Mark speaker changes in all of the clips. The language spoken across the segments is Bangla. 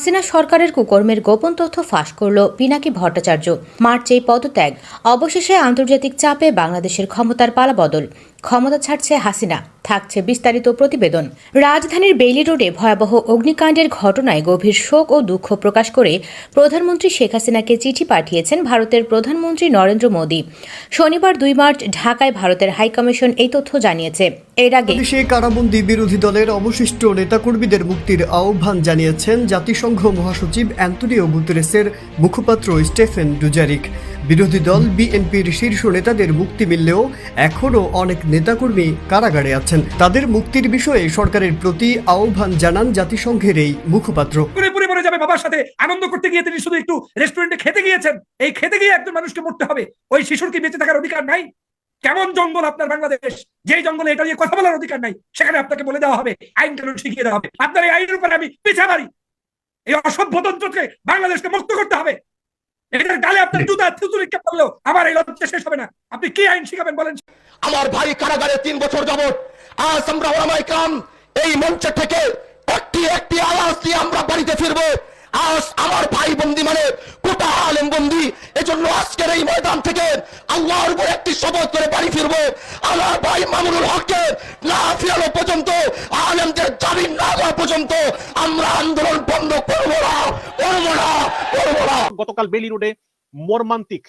Speaker 1: হাসিনা সরকারের কুকর্মের গোপন তথ্য ফাঁস করল পিনাকি ভট্টাচার্য। মার্চেই পদত্যাগ। অবশেষে আন্তর্জাতিক চাপে বাংলাদেশের ক্ষমতার পালাবদল ক্ষমতা ছাড়ছে হাসিনা। থাকছে বিস্তারিত প্রতিবেদন। রাজধানীর বেইলি রোডে ভয়াবহ অগ্নিকাণ্ডের ঘটনায় গভীর শোক ও দুঃখ প্রকাশ করে প্রধানমন্ত্রী শেখ হাসিনাকে চিঠি পাঠিয়েছেন ভারতের প্রধানমন্ত্রী নরেন্দ্র মোদী। শনিবার দুই মার্চ ঢাকায় ভারতের হাইকমিশন এই তথ্য জানিয়েছে। এর আগে
Speaker 2: দেশে কারাবন্দী বিরোধী দলের অবশিষ্ট নেতাকর্মীদের মুক্তির আহ্বান জানিয়েছেন জাতিসংঘ মহাসচিব অ্যান্টনিও গুতেরেসের মুখপাত্র স্টেফেন ডুজারিক। বিরোধী দল বিএনপির শীর্ষ নেতাদের মুক্তি মিললেও এখনও অনেক নেতাকর্মী কারাগারে আছেন। তাদের মুক্তির বিষয়ে সরকারের প্রতি আহ্বান জানান জাতিসংঘের এই মুখপাত্র।
Speaker 3: মরে যাবে বাবার সাথে। আনন্দ করতে গিয়ে তিনি শুধু একটু রেস্টুরেন্টে খেতে গিয়েছেন। এই খেতে গিয়ে একজন মানুষকে মরতে হবে। ওই শিশুর কি বেঁচে থাকার অধিকার নাই? কেমন জঙ্গল আপনার বাংলাদেশ? যেই জঙ্গলে এটা নিয়ে কথা বলার অধিকার নাই, সেখানে আপনাকে বলে দেওয়া হবে, আইন কানুন শিখিয়ে দেওয়া হবে। আপনার এই আইনের উপরে আমি পিছা মারি এই অসভ্যতন্ত্রকে বাংলাদেশকে মুক্ত করতে হবে। এটার গালে আপনার জুতা থুতুরিকে পড়লেও আমার এই লজ্জা শেষ হবে না। আপনি কি আইন শিখাবেন বলেন?
Speaker 4: আমার ভাই কারাগারে তিন বছর যাবত আজ আমরা ওলামাই কাম এই মঞ্চ থেকে একটি একটি আওয়াজ দিয়ে আমরা বাড়িতে ফিরবো। আজ আমার ভাই বন্দি মানে কোটা আলেম বন্দি। এজন্য আজকের এই ময়দান থেকে আল্লাহর উপর একটি শপথ করে বাড়ি ফিরবো। আমার ভাই মামুনুল হককে না ফিরানো পর্যন্ত আলেমদের জামিন না দেওয়া পর্যন্ত আমরা আন্দোলন বন্ধ করব না করব না করব না।
Speaker 5: গতকাল বেলি রোডে মর্মান্তিক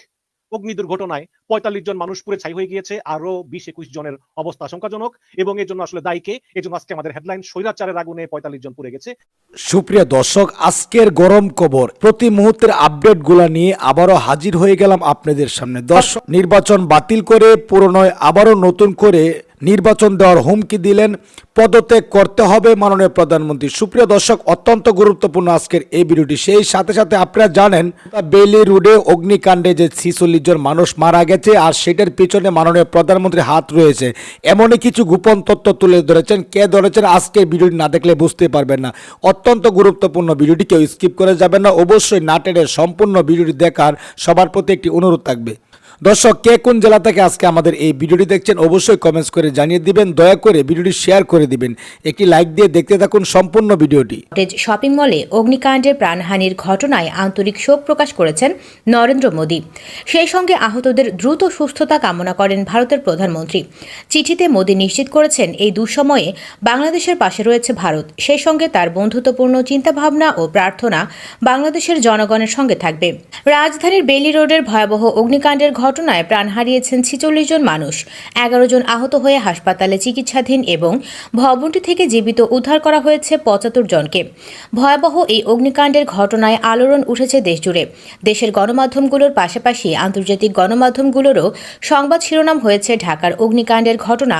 Speaker 5: অগ্নি দুর্ঘটনায় পঁয়তাল্লিশ জন মানুষ পুড়ে ছাই হয়ে গিয়েছে আরও বিশ একুশ জনের অবস্থা আশঙ্কাজনক এবং এর জন্য আসলে দায়ীকে এই জন্য আজকে আমাদের হেডলাইন স্বৈরাচারের আগুনে পঁয়তাল্লিশ জন পুড়ে গেছে।
Speaker 6: সুপ্রিয় দর্শক আজকের গরম খবর। প্রতি মুহূর্তের আপডেটগুলা নিয়ে আবারও হাজির হয়ে গেলাম আপনাদের সামনে। দর্শক নির্বাচন বাতিল করে পুরনোয় আবারও নতুন করে নির্বাচন দেওয়ার হুমকি দিলেন। পদত্যাগ করতে হবে মাননীয় প্রধানমন্ত্রী। সুপ্রিয় দর্শক, অত্যন্ত গুরুত্বপূর্ণ আজকের এই ভিডিওটি। সেই সাথে সাথে আপনারা জানেন, বেলি রোডে অগ্নিকাণ্ডে যে ছিচল্লিশ জন মানুষ মারা গেছে, আর সেটার পিছনে মাননীয় প্রধানমন্ত্রীর হাত রয়েছে। এমনই কিছু গোপন তথ্য তুলে ধরেছেন। কে ধরেছেন আজকের ভিডিওটি না দেখলে বুঝতে পারবেন না। অত্যন্ত গুরুত্বপূর্ণ ভিডিওটি কেউ স্কিপ করে যাবেন না। অবশ্যই নাটের সম্পূর্ণ ভিডিওটি দেখার সবার প্রতি একটি অনুরোধ থাকবে। দর্শক, কে কোন জেলা থেকে আজকে আমাদের এই ভিডিওটি দেখছেন অবশ্যই কমেন্টস করে জানিয়ে দিবেন, দয়া করে ভিডিওটি শেয়ার করে দিবেন। একটি লাইক দিয়ে দেখতে থাকুন সম্পূর্ণ ভিডিওটি।
Speaker 1: শপিং মলে অগ্নিকাণ্ডের প্রাণহানির ঘটনায় আন্তরিক শোক প্রকাশ করেছেন নরেন্দ্র মোদী। সেই সঙ্গে আহতদের দ্রুত সুস্থতা কামনা করেন ভারতের প্রধানমন্ত্রী। চিঠিতে মোদী নিশ্চিত করেছেন, এই দুঃসময়ে বাংলাদেশের পাশে রয়েছে ভারত। সেই সঙ্গে তার বন্ধুত্বপূর্ণ চিন্তাভাবনা ও প্রার্থনা বাংলাদেশের জনগণের সঙ্গে থাকবে। রাজধানীর বেলি রোডের ভয়াবহ অগ্নিকাণ্ডের ঘটনায় প্রাণ হারিয়েছেন ছিচল্লিশ জন মানুষ। এগারো জন আহত হয়ে হাসপাতালে চিকিৎসাধীন এবং ভবনটি থেকে জীবিত উদ্ধার করা হয়েছে পঁচাত্তর জনকে। ভয়াবহ এই অগ্নিকাণ্ডের ঘটনায় আলোড়ন উঠেছে দেশজুড়ে। দেশের গণমাধ্যমগুলোর পাশাপাশি আন্তর্জাতিক গণমাধ্যমগুলোরও সংবাদ শিরোনাম হয়েছে ঢাকার অগ্নিকাণ্ডের ঘটনা।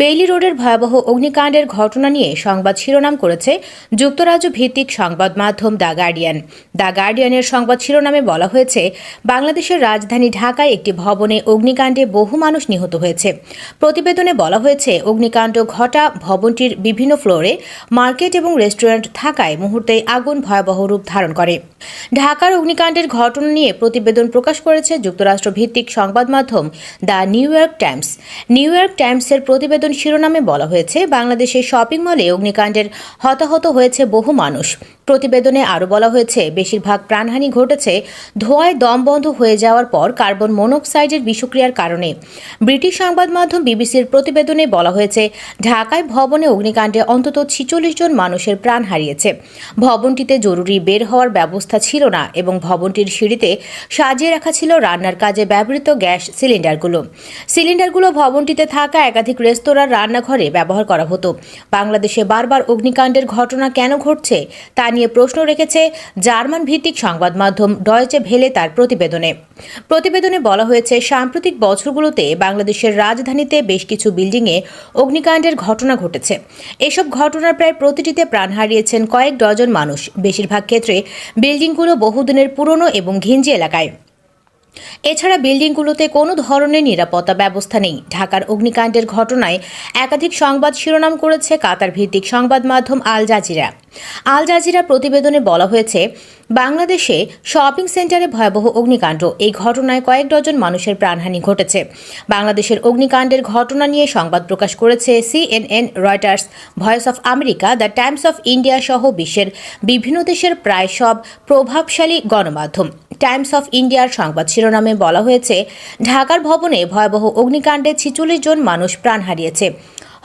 Speaker 1: বেইলি রোডের ভয়াবহ অগ্নিকাণ্ডের ঘটনা নিয়ে সংবাদ শিরোনাম করেছে যুক্তরাজ্য ভিত্তিক সংবাদ মাধ্যম দ্য গার্ডিয়ান। দ্য গার্ডিয়ানের সংবাদ শিরোনামে বলা হয়েছে, বাংলাদেশের রাজধানী ঢাকায় একটি ভবনে অগ্নিকাণ্ডে বহু মানুষ নিহত হয়েছে। প্রতিবেদনে বলা হয়েছে, অগ্নিকাণ্ড ঘটা ভবনটির বিভিন্ন ফ্লোরে, মার্কেট এবং রেস্টুরেন্ট থাকায় মুহূর্তে আগুন ভয়াবহ রূপ ধারণ করে। ঢাকার অগ্নিকাণ্ডের ঘটনা নিয়ে প্রতিবেদন প্রকাশ করেছে যুক্তরাষ্ট্র ভিত্তিক সংবাদ মাধ্যম the New York Times. New York টাইমসের প্রতিবেদন শিরোনামে বলা হয়েছে, বাংলাদেশের শপিং মলে অগ্নিকাণ্ডের হতাহত হয়েছে বহু মানুষ। প্রতিবেদনে আরও বলা হয়েছে, বেশিরভাগ প্রাণহানি ঘটেছে ধোঁয়ায় দম বন্ধ হয়ে যাওয়ার পর কার্বন মনোক্সাইডের বিষক্রিয়ার কারণে। ব্রিটিশ সংবাদ মাধ্যম বিবিসির প্রতিবেদনে বলা হয়েছে, ঢাকায় ভবনে অগ্নিকাণ্ডে অন্তত ছিচল্লিশ জন মানুষের প্রাণ হারিয়েছে। ভবনটিতে জরুরি বের হওয়ার ব্যবস্থা ছিল না এবং ভবনটির সিঁড়িতে সাজিয়ে রাখা ছিল রান্নার কাজে ব্যবহৃত গ্যাস সিলিন্ডারগুলো। সিলিন্ডারগুলো ভবনটিতে থাকা একাধিক রেস্তোরাঁর রান্নাঘরে ব্যবহার করা হতো। বাংলাদেশে বারবার অগ্নিকাণ্ডের ঘটনা কেন ঘটছে তা নিয়ে প্রশ্ন রেখেছে জার্মান ভিত্তিক সংবাদ মাধ্যম ডয়চে ভেলে তার প্রতিবেদনে। প্রতিবেদনে বলা হয়েছে, সাম্প্রতিক বছরগুলোতে বাংলাদেশের রাজধানীতে বেশ কিছু বিল্ডিংয়ে অগ্নিকাণ্ডের ঘটনা ঘটেছে। এসব ঘটনার প্রায় প্রতিটিতে প্রাণ হারিয়েছেন কয়েক ডজন মানুষ। বেশিরভাগ ক্ষেত্রে বিল্ডিংগুলো বহুদিনের পুরনো এবং ঘিঞ্জি এলাকায়। এছাড়া বিল্ডিংগুলোতে কোনো ধরনের নিরাপত্তা ব্যবস্থা নেই। ঢাকার অগ্নিকাণ্ডের ঘটনায় একাধিক সংবাদ শিরোনাম করেছে কাতার ভিত্তিক সংবাদ মাধ্যম আল জাজিরা। আল জাজিরা প্রতিবেদনে বলা হয়েছে, বাংলাদেশে শপিং সেন্টারে ভয়াবহ অগ্নিকাণ্ড। এই ঘটনায় কয়েক ডজন মানুষের প্রাণহানি ঘটেছে। বাংলাদেশের অগ্নিকাণ্ডের ঘটনা নিয়ে সংবাদ প্রকাশ করেছে CNN, Reuters, Voice of America, the Times of India সহ বিশ্বের বিভিন্ন দেশের প্রায় সব প্রভাবশালী গণমাধ্যম। টাইমস অফ ইন্ডিয়ার সংবাদ শিরোনামে বলা হয়েছে, ঢাকার ভবনে ভয়াবহ অগ্নিকাণ্ডে ছিচল্লিশ জন মানুষ প্রাণ হারিয়েছে।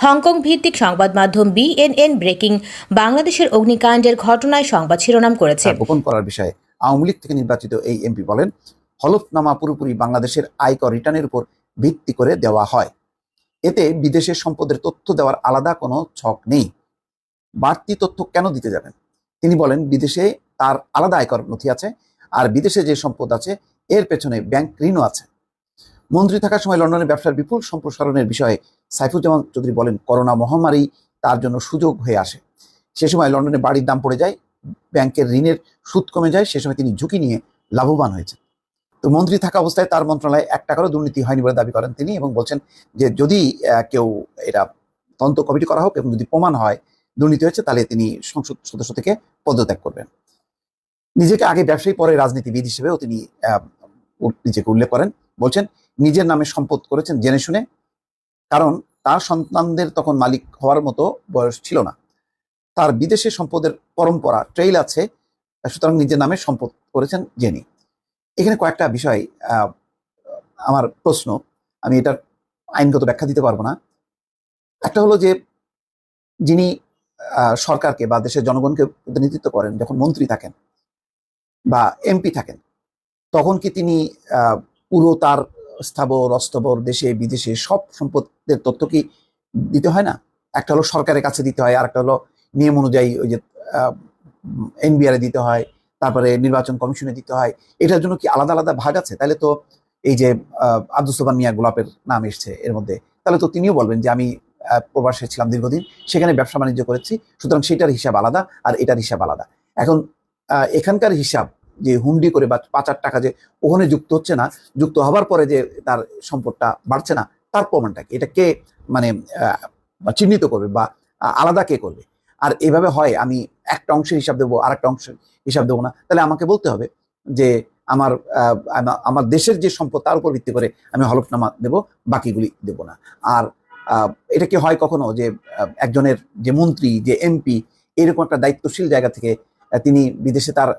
Speaker 1: হংকং ভিত্তিক সংবাদ মাধ্যম বিএনএন ব্রেকিং, বাংলাদেশের অগ্নিকাণ্ডের ঘটনায় সংবাদ শিরোনাম করেছে।
Speaker 7: গোপন করার বিষয়ে আওয়ামী লীগ থেকে নির্বাচিত এই এমপি বলেন, হলফনামা পুরোপুরি বাংলাদেশের আয়কর রিটার্নের উপর ভিত্তি করে দেওয়া হয়। এতে বিদেশের সম্পদের তথ্য দেওয়ার আলাদা কোনো ছক নেই। বাড়তি তথ্য কেন দিতে যাবেন? তিনি বলেন, বিদেশে তার আলাদা আয়কর নথি আছে, আর বিদেশে যে সম্পদ আছে, এর পেছনে ব্যাংক ঋণও আছে। মন্ত্রী থাকার সময় লন্ডনের ব্যবসার বিপুল সম্প্রসারণের বিষয়ে সাইফুজ্জামান চৌধুরী বলেন, করোনা মহামারী তার জন্য সুযোগ হয়ে আসে। সে সময় লন্ডনে বাড়ির দাম পড়ে যায়, ব্যাংকের ঋণের সুদ কমে যায়, সে সময় তিনি ঝুঁকি নিয়ে লাভবান হয়েছেন। তো মন্ত্রী থাকা অবস্থায় তার মন্ত্রণালয়ে এক টাকারও দুর্নীতি হয়নি বলে দাবি করেন তিনি এবং বলছেন যে যদি কেউ এটা তদন্ত কমিটি করা হোক এবং যদি প্রমাণ হয় দুর্নীতি হয়েছে, তাহলে তিনি সংসদ সদস্য থেকে পদত্যাগ করবেন। নিজেকে আগে ব্যবসায়ী, পরে রাজনীতিবিদ হিসেবেও তিনি নিজেকে উল্লেখ করেন। বলছেন, নিজের নামে সম্পদ করেছেন জেনে শুনে, কারণ তার সন্তানদের তখন মালিক হওয়ার মতো বয়স ছিল না। তার বিদেশে সম্পদের পরম্পরা ট্রেইল আছে সুতরাং নিজের নামে সম্পদ করেছেন জেনি। এখানে কয়েকটা বিষয় আমার প্রশ্ন, আমি এটার আইনগত ব্যাখ্যা দিতে পারব না। একটা হলো যে, যিনি সরকারকে বা দেশের জনগণকে প্রতিনিধিত্ব করেন, যখন মন্ত্রী থাকেন বা এমপি থাকেন, তখন কি তিনি পুরো তার স্থাবর অস্তবর দেশে, বিদেশে সব সম্পদের তথ্য কি দিতে হয় না? একটা হলো সরকারের কাছে দিতে হয় আর একটা হলো নিয়ম অনুযায়ী ওই যে এনবিআর দিতে হয়, তারপরে নির্বাচন কমিশনে দিতে হয়, এটার জন্য কি আলাদা আলাদা ভাগ আছে? তাহলে তো এই যে আব্দুল মিয়া গোলাপের নাম এসছে এর মধ্যে, তাহলে তো তিনিও বলবেন যে আমি প্রবাসে ছিলাম দীর্ঘদিন, সেখানে ব্যবসা বাণিজ্য করেছি, সুতরাং সেটার হিসাব আলাদা আর এটার হিসাব আলাদা। এখন এখানকার হিসাব যে হুন্ডি করে বা পাচার টাকা যে ওখানে যুক্ত হচ্ছে না, যুক্ত হবার পরে যে তার সম্পদটা বাড়ছে না, তার প্রমাণটা কি? এটা কে মানে চিহ্নিত করবে বা, আলাদা কে করবে? আর এভাবে হয়, আমি একটা অংশের হিসাব দেবো আর একটা অংশের হিসাব দেবো না। তাহলে আমাকে বলতে হবে যে আমার আমার দেশের যে সম্পদ তার উপর ভিত্তি করে আমি হলফনামা দেব, বাকিগুলি দেব না। আর এটা কি হয় কখনো যে একজনের যে মন্ত্রী, যে এমপি, এরকম একটা দায়িত্বশীল জায়গা থেকে তিনি বিদেশে তার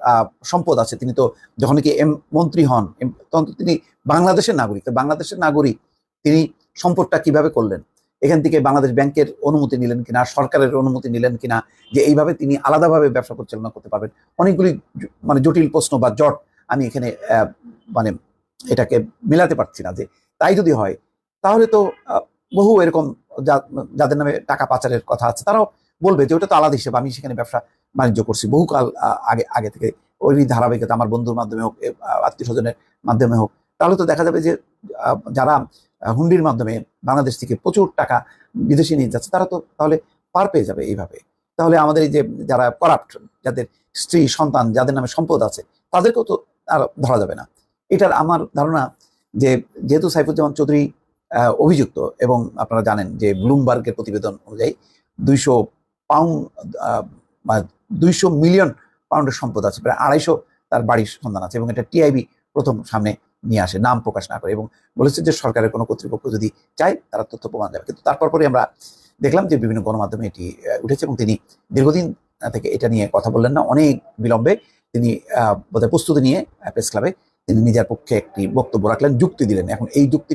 Speaker 7: সম্পদ আছে, তিনি তো যখন কি এম, মন্ত্রী হন তখন তিনি বাংলাদেশের নাগরিক। তো বাংলাদেশের নাগরিক, তিনি সম্পদটা কীভাবে করলেন? এখান থেকে বাংলাদেশ ব্যাংকের অনুমতি নিলেন কিনা, সরকারের অনুমতি নিলেন কিনা, যে এইভাবে তিনি আলাদাভাবে ব্যবসা পরিচালনা করতে পারবেন। অনেকগুলি মানে জটিল প্রশ্ন বা জট আমি এখানে মানে এটাকে মেলাতে পারছি না যে তাই যদি হয়, তাহলে তো বহু এরকম যাদের নামে টাকা পাচারের কথা আছে, তারাও বলবে যে ওটা তো আলাদা হিসেবে, আমি সেখানে ব্যবসা বাণিজ্য করছি। বহুকাল আগে আগে থেকে ওই ধারাবাহিকতা আমার বন্ধুর মাধ্যমে হোক আত্মীয় স্বজনের মাধ্যমে হোক, তাহলে তো দেখা যাবে যে যারা হুন্ডির মাধ্যমে বাংলাদেশ থেকে প্রচুর টাকা বিদেশে নিয়ে যাচ্ছে, তারা তো তাহলে পার পেয়ে যাবে এইভাবে। তাহলে আমাদের এই যে যারা করাপ্ট যাদের স্ত্রী, সন্তান, যাদের নামে সম্পদ আছে, তাদেরকেও তো আর ধরা যাবে না। এটার আমার ধারণা যে, যেহেতু সাইফুজ্জামান চৌধুরী অভিযুক্ত এবং আপনারা জানেন যে ব্লুমবার্গের প্রতিবেদন অনুযায়ী দুইশো পাউন্ড দুইশো মিলিয়ন পাউন্ডের সম্পদ আছে, প্রায় আড়াইশো তার বাড়ির সন্ধান আছে এবং এটা টিআইবি প্রথম সামনে নিয়ে আসে, নাম প্রকাশ না করে এবং বলেছে যে সরকারের কোনো কর্তৃপক্ষ যদি চায় তারা তথ্য প্রমাণ দেবে। কিন্তু তারপর পরে আমরা দেখলাম যে বিভিন্ন গণমাধ্যমে এটি উঠেছে এবং তিনি দীর্ঘদিন থেকে এটা নিয়ে কথা বললেন না, অনেক বিলম্বে তিনি বোধহয় প্রস্তুতি নিয়ে প্রেস ক্লাবে তিনি নিজের পক্ষে একটি বক্তব্য রাখলেন, যুক্তি দিলেন। এখন এই যুক্তি